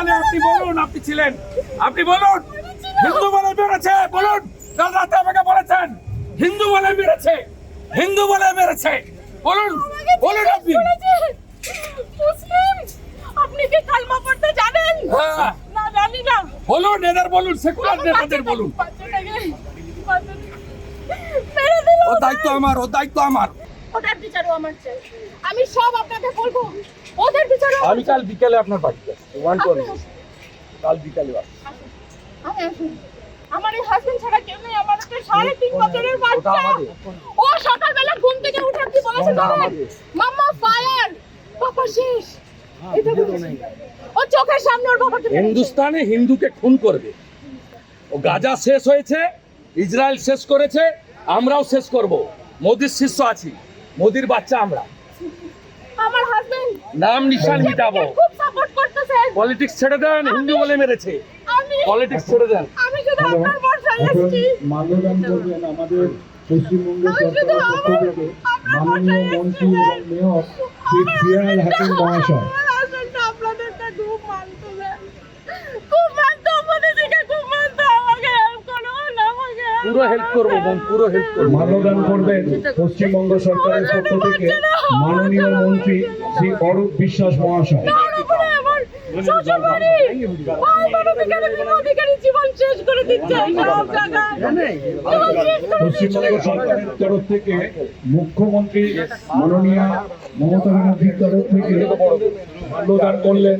বলে আপনি বলুন আপনি ছিলেন। আপনি বলুন হিন্দু বলে মেরেছে বলুন কাল রাতে আমাকে বলেছেন হিন্দু বলে মেরেছে হিন্দু বলে মেরেছে। বলুন বলুন আপনি। মুসলিম আপনি কি কালমা পড়তে জানেন? হ্যাঁ। না জানি না। বলুন এদের বলুন সেকুলার নেতাদের বলুন। ও দায়িত্ব আমার ও দায়িত্ব আমার। ওটার বিচারও আমার চাই। আমি সব আপনাকে বলব ওদের বিচারও আমি কাল বিকেলে আপনার বাড়িতে ওয়ান। কাল বিকেলে আসুন। আমার এই হাজবেন্ড ছাড়া কেউ নেই আমার একটা সাড়ে তিন বছরের বাচ্চা। ও সকালবেলা ঘুম থেকে উঠে কি বলেছে জানেন। মাম্মা ফায়ার পাপা শেষ। এটা ও চোখের সামনে ওর বাবাকে হিন্দুস্তানে হিন্দুকে খুন করবে। ও গাজা শেষ হয়েছে ইসরায়েল শেষ করেছে আমরাও শেষ করব। মোদির শিষ্য আছি। মোদির বাচ্চা আমরা। আমার হাজবেন্ড নাম নিশান মিটাবো। খুব সাপোর্ট করতেছে। পলিটিক্স ছেড়ে দেন হিন্দু বলে মেরেছে। আমি পলিটিক্স ছেড়ে দেন। আমি শুধু আপনার ভরসা আছি এসেছি বলেন করবেন আমাদের পশ্চিমবঙ্গ আমি শুধু সরকারের পক্ষ আমার- থেকে আমার মাননীয় মন্ত্রী এবং মেয়র শ্রী প্রিয়াল হাকিম মহাশয়। পুরো হেল্প করব বোন পুরো হেল্প করব মাল্যদান করবেন পশ্চিমবঙ্গ সরকারের পক্ষ থেকে মাননীয় মন্ত্রী শ্রী অরূপ বিশ্বাস মহাশয়। পশ্চিমবঙ্গ সরকারের তরফ থেকে মুখ্যমন্ত্রী মাননীয় মমতা ব্যানার্জির তরফ থেকে মাল্যদান করলেন